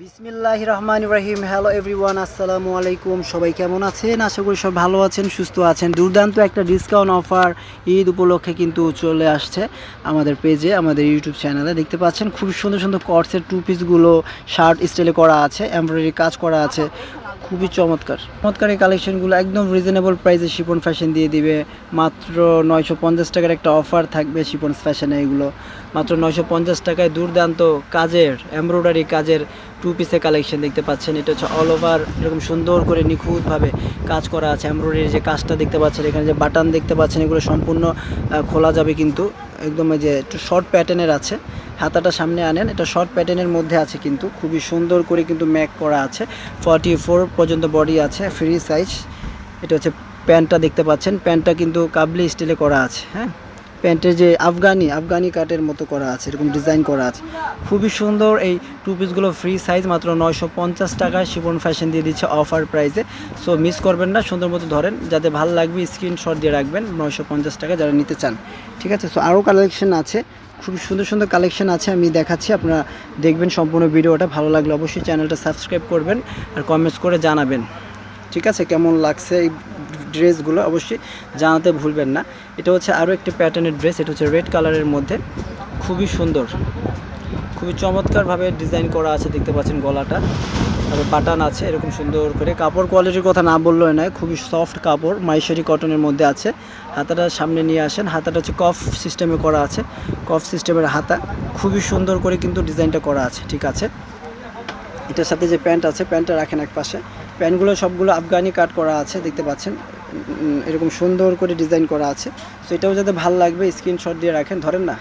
বিসমিল্লাহ রহমান রাহিম। Hello everyone আসসালামু আলাইকুম। সবাই কেমন আছেন? আশা করি সব ভালো আছেন, সুস্থ আছেন। দুর্দান্ত একটা ডিসকাউন্ট অফার ঈদ উপলক্ষে কিন্তু চলে আসছে আমাদের পেজে আমাদের ইউটিউব চ্যানেলে দেখতে পাচ্ছেন, খুব সুন্দর সুন্দর কর্সের টু পিসগুলো শার্ট স্টাইলে করা আছে এমব্রয়ডারি কাজ করা আছে। খুবই চমৎকার। চমৎকার এই কালেকশনগুলো একদম রিজনেবল প্রাইসে শিপন ফ্যাশন দিয়ে দিবে। মাত্র নয়শো পঞ্চাশ টাকার একটা অফার থাকবে শিপন ফ্যাশনে এগুলো। মাত্র নয়শো পঞ্চাশ টাকায় দুর্দান্ত কাজের এমব্রয়ডারি কাজের টু পিসের কালেকশন দেখতে পাচ্ছেন। এটা হচ্ছে অল ওভার এরকম সুন্দর করে নিখুঁতভাবে কাজ করা আছে। এমব্রয়ডারি যে কাজটা দেখতে পাচ্ছেন, এখানে যে বাটন দেখতে পাচ্ছেন, এগুলো সম্পূর্ণ খোলা যাবে কিন্তু একদম যে একটু শর্ট প্যাটার্নের আছে। হাতাটা সামনে আনেন, এটা শর্ট প্যাটার্নের মধ্যে আছে কিন্তু, খুবই সুন্দর করে কিন্তু ম্যাক করা আছে। ফর্টি ফোর পর্যন্ত বডি আছে ফ্রি সাইজ এটা হচ্ছে প্যান্টটা দেখতে পাচ্ছেন। প্যান্টটা কিন্তু কাবলি স্টিলে করা আছে হ্যাঁ? প্যান্টের যে আফগানি আফগানি কাটের মতো করা আছে, এরকম ডিজাইন করা আছে। খুবই সুন্দর এই টু পিসগুলো ফ্রি সাইজ মাত্র নয়শো পঞ্চাশ টাকায় শিবন ফ্যাশন দিয়ে দিচ্ছে অফার প্রাইসে সো মিস করবেন না, সুন্দর মতো ধরেন, যাতে ভালো লাগবে স্ক্রিনশট দিয়ে রাখবেন, নয়শো পঞ্চাশ টাকা যারা নিতে চান। ঠিক আছে? সো আরও কালেকশন আছে খুব সুন্দর সুন্দর কালেকশন আছে, আমি দেখাচ্ছি, আপনারা দেখবেন সম্পূর্ণ ভিডিওটা। ভালো লাগলে অবশ্যই চ্যানেলটা সাবস্ক্রাইব করবেন আর কমেন্টস করে জানাবেন। ঠিক আছে, কেমন লাগছে এই ড্রেসগুলো অবশ্যই জানাতে ভুলবেন না। এটা হচ্ছে আরও একটি প্যাটার্নের ড্রেস এটা হচ্ছে রেড কালারের মধ্যে। খুবই সুন্দর, খুবই চমৎকারভাবে ডিজাইন করা আছে, দেখতে পাচ্ছেন গলাটা। তারপর বাটান আছে, এরকম সুন্দর করে। কাপড় কোয়ালিটির কথা না বললেও নয়, খুবই সফট কাপড় মাইশারি কটনের মধ্যে আছে। হাতাটা সামনে নিয়ে আসেন, হাতাটা হচ্ছে কফ সিস্টেমে করা আছে। কফ সিস্টেমের হাতা, খুবই সুন্দর করে কিন্তু ডিজাইনটা করা আছে, ঠিক আছে। এটার সাথে যে প্যান্ট আছে প্যান্টটা রাখেন এক পাশে প্যান্টগুলো সবগুলো আফগানি কাট করা আছে, দেখতে পাচ্ছেন। এরকম সুন্দর করে ডিজাইন করা আছে। তো এটাও যাতে ভালো লাগবে, স্ক্রিনশট দিয়ে রাখেন, ধরেন না?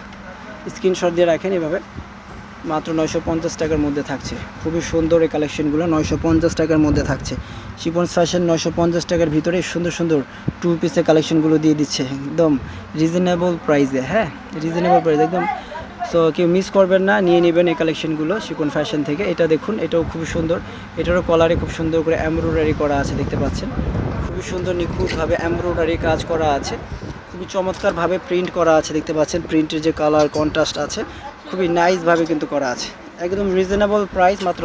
স্ক্রিনশট দিয়ে রাখেন এভাবে। মাত্র নয়শো পঞ্চাশ টাকার মধ্যে থাকছে। খুবই সুন্দর এই কালেকশনগুলো, নয়শো পঞ্চাশ টাকার মধ্যে থাকছে। শিপন ফ্যাশন নয়শো পঞ্চাশ টাকার ভিতরে সুন্দর সুন্দর টু পিসের কালেকশনগুলো দিয়ে দিচ্ছে। একদম রিজনেবল প্রাইসে হ্যাঁ? রিজনেবল প্রাইস একদম সো কেউ মিস করবেন না, নিয়ে নেবেন এই কালেকশনগুলো শিপন ফ্যাশন থেকে। এটা দেখুন, এটাও খুব সুন্দর। এটারও কলারে খুব সুন্দর করে এমব্রয়ডারি করা আছে, দেখতে পাচ্ছেন। খুবই সুন্দর, নিখুঁতভাবে এমব্রয়ডারি কাজ করা আছে। খুবই চমৎকারভাবে প্রিন্ট করা আছে, দেখতে পাচ্ছেন। প্রিন্টের যে কালার কন্ট্রাস্ট আছে, খুবই নাইসভাবে কিন্তু করা আছে। একদম রিজনেবল প্রাইস মাত্র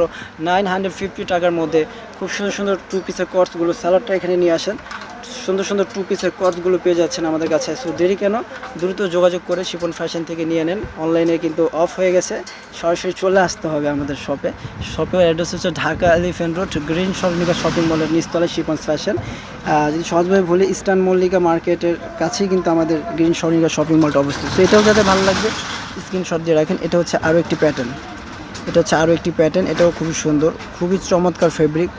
নাইন হান্ড্রেড ফিফটি টাকার মধ্যে। খুব সুন্দর সুন্দর টু পিসের কর্সগুলো স্যালাডটা এখানে নিয়ে আসেন। সুন্দর সুন্দর টু পিসের কর্সগুলো পেয়ে যাচ্ছেন আমাদের কাছে। সো দেরি কেন? দ্রুত যোগাযোগ করে শিপন ফ্যাশন থেকে নিয়ে নেন। অনলাইনে কিন্তু অফ হয়ে গেছে। সরাসরি চলে আসতে হবে আমাদের শপে শপের অ্যাড্রেস হচ্ছে Dhaka elephant road green Saranika shopping মলের নিচতলায় শিপন ফ্যাশন যদি সহজভাবে বলি ইস্টার্ন মল্লিকা মার্কেটের কাছেই কিন্তু আমাদের গ্রিন সরণিকা শপিং মলটা অবস্থিত। সো এটাও যাতে ভালো লাগবে স্ক্রিনশট দিয়ে রাখেন। এটা হচ্ছে আরও একটি প্যাটার্ন এটা হচ্ছে আরও একটি প্যাটার্ন এটাও খুবই সুন্দর, খুবই চমৎকার ফেব্রিক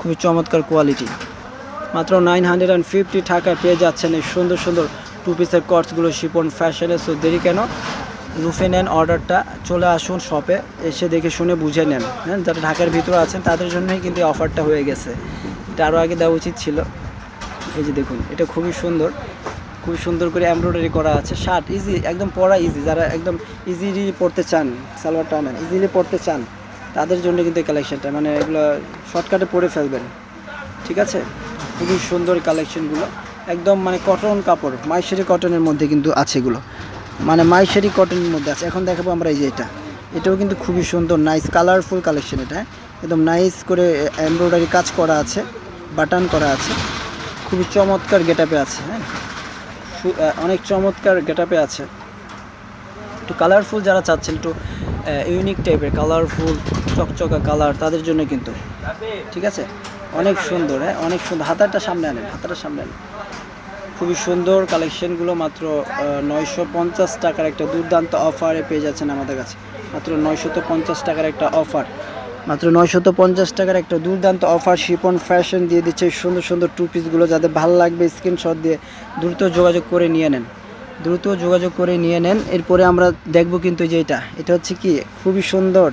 খুবই চমৎকার কোয়ালিটি মাত্র নাইন হান্ড্রেড অ্যান্ড ফিফটি টাকায় পেয়ে যাচ্ছেন এই সুন্দর সুন্দর টু পিসের কর্সগুলো শিপন ফ্যাশনে সো দেরি কেন? রুফে নেন অর্ডারটা চলে আসুন শপে এসে দেখে শুনে বুঝে নেন। হ্যাঁ যারা ঢাকার ভিতরে আছেন, তাদের জন্যই কিন্তু এই অফারটা হয়ে গেছে। এটা আরও আগে দেওয়া উচিত ছিল। এই যে দেখুন, এটা খুবই সুন্দর। খুবই সুন্দর করে এমব্রয়ডারি করা আছে। শার্ট ইজি একদম পরা ইজি যারা একদম ইজিলি পড়তে চান, সালোয়ার টানেন ইজিলি পড়তে চান, তাদের জন্য কিন্তু এই কালেকশনটা মানে এগুলো শর্টকাটে পরে ফেলবেন। ঠিক আছে? খুবই সুন্দর কালেকশনগুলো একদম মানে কটন কাপড় মাইশারি কটনের মধ্যে কিন্তু আছে এগুলো। মানে মাইশারি কটনের মধ্যে আছে। এখন দেখাবো আমরা এই যে এটা। এটাও কিন্তু খুবই সুন্দর নাইস কালারফুল কালেকশন এটা? একদম নাইস করে এমব্রয়ডারি কাজ করা আছে বাটন করা আছে। খুবই চমৎকার গেটাপে আছে হ্যাঁ। অনেক চমৎকার গেটাপে আছে। একটু কালারফুল যারা চাচ্ছেন, একটু ইউনিক টাইপের কালারফুল চকচকা কালার তাদের জন্য কিন্তু। ঠিক আছে? অনেক সুন্দর হ্যাঁ? অনেক সুন্দর। হাতাটা সামনে আনেন, হাতাটা সামনে আনেন। খুবই সুন্দর কালেকশনগুলো মাত্র নয়শো পঞ্চাশ টাকার একটা দুর্দান্ত অফারে পেয়ে যাচ্ছেন আমাদের কাছে। মাত্র নয়শত পঞ্চাশ টাকার একটা অফার মাত্র নয়শত পঞ্চাশ টাকার একটা দুর্দান্ত অফার শিপন ফ্যাশন দিয়ে দিচ্ছে। সুন্দর সুন্দর টু পিসগুলো যাদের ভালো লাগবে স্ক্রিনশট দিয়ে দ্রুত যোগাযোগ করে নিয়ে নেন। দ্রুত যোগাযোগ করে নিয়ে নেন। এরপরে আমরা দেখব কিন্তু যে এটা। এটা হচ্ছে কি? খুবই সুন্দর।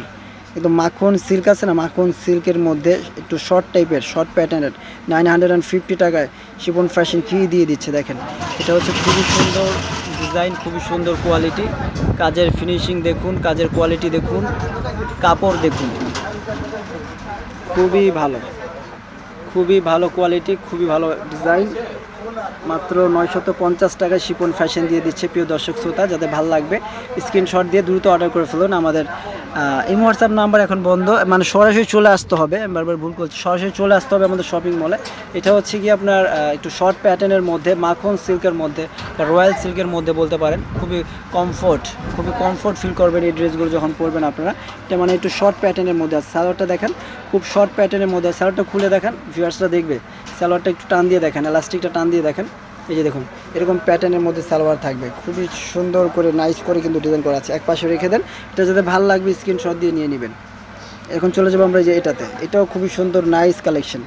একদম মাখন সিল্ক আছে না, মাখন সিল্কের মধ্যে একটু শর্ট টাইপের শর্ট প্যাটার্নের নাইন হান্ড্রেড অ্যান্ড ফিফটি টাকায় শিপন ফ্যাশন কি দিয়ে দিচ্ছে, দেখেন। এটা হচ্ছে খুবই সুন্দর ডিজাইন খুবই সুন্দর কোয়ালিটি কাজের ফিনিশিং দেখুন, কাজের কোয়ালিটি দেখুন, কাপড় দেখুন। খুবই ভালো খুবই ভালো কোয়ালিটি খুবই ভালো ডিজাইন মাত্র নয়শত পঞ্চাশ টাকায় শিপন ফ্যাশন দিয়ে দিচ্ছে প্রিয় দর্শক শ্রোতা, যাদের ভালো লাগবে স্ক্রিনশট দিয়ে দ্রুত অর্ডার করে ফেলুন। আমাদের এই হোয়াটসঅ্যাপ নাম্বার এখন বন্ধ মানে সরাসরি চলে আসতে হবে আমি বারবার ভুল করছি, সরাসরি চলে আসতে হবে আমাদের শপিং মলে এটা হচ্ছে কি আপনার একটু শর্ট প্যাটার্নের মধ্যে, মাখন সিল্কের মধ্যে, বা রয়্যাল সিল্কের মধ্যে বলতে পারেন। খুবই কমফোর্ট খুবই কমফোর্ট ফিল করবেন এই ড্রেসগুলো যখন পরবেন আপনারা। এটা মানে একটু শর্ট প্যাটার্নের মধ্যে আছে। সালোয়ারটা দেখেন, খুব শর্ট প্যাটার্নের মধ্যে সালোয়ারটা খুলে দেখেন ভিউয়ার্সরা দেখবে। সালোয়ারটা একটু টান দিয়ে দেখেন এলাস্টিকটা টান দিয়ে দেখেন। এই যে দেখুন, এরকম প্যাটার্নের মধ্যে সালোয়ার থাকবে। খুবই সুন্দর করে নাইস করে কিন্তু ডিজাইন করা আছে। এক পাশে রেখে দেন, এটা যাতে ভালো লাগবে স্ক্রিনশট দিয়ে নিয়ে নেবেন। এখন চলে যাব আমরা যে এটাতে। এটাও খুবই সুন্দর নাইস কালেকশন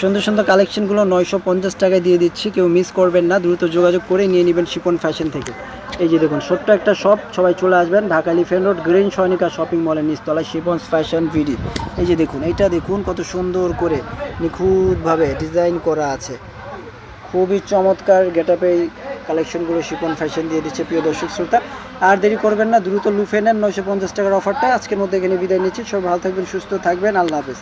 সুন্দর সুন্দর কালেকশনগুলো নয়শো পঞ্চাশ টাকায় দিয়ে দিচ্ছি। কেউ মিস করবেন না, দ্রুত যোগাযোগ করে নিয়ে নেবেন শিপন ফ্যাশন থেকে। এই যে দেখুন, ছোট্ট একটা শপ সবাই চলে আসবেন, Dhaka elephant road green Sainika shopping মলের নিচতলায় শিপন্স ফ্যাশন ভিডি এই যে দেখুন, এইটা দেখুন, কত সুন্দর করে নিখুঁতভাবে ডিজাইন করা আছে। খুবই চমৎকার গেটআপে এই কালেকশনগুলো শিপন ফ্যাশন দিয়ে দিচ্ছে, প্রিয় দর্শক শ্রোতা। আর দেরি করবেন না, দ্রুত লুফে নেন নয়শো পঞ্চাশ টাকার অফারটা আজকের মধ্যে এখানে বিদায় নিচ্ছি সব ভালো থাকবেন, সুস্থ থাকবেন, আল্লাহ হাফেজ।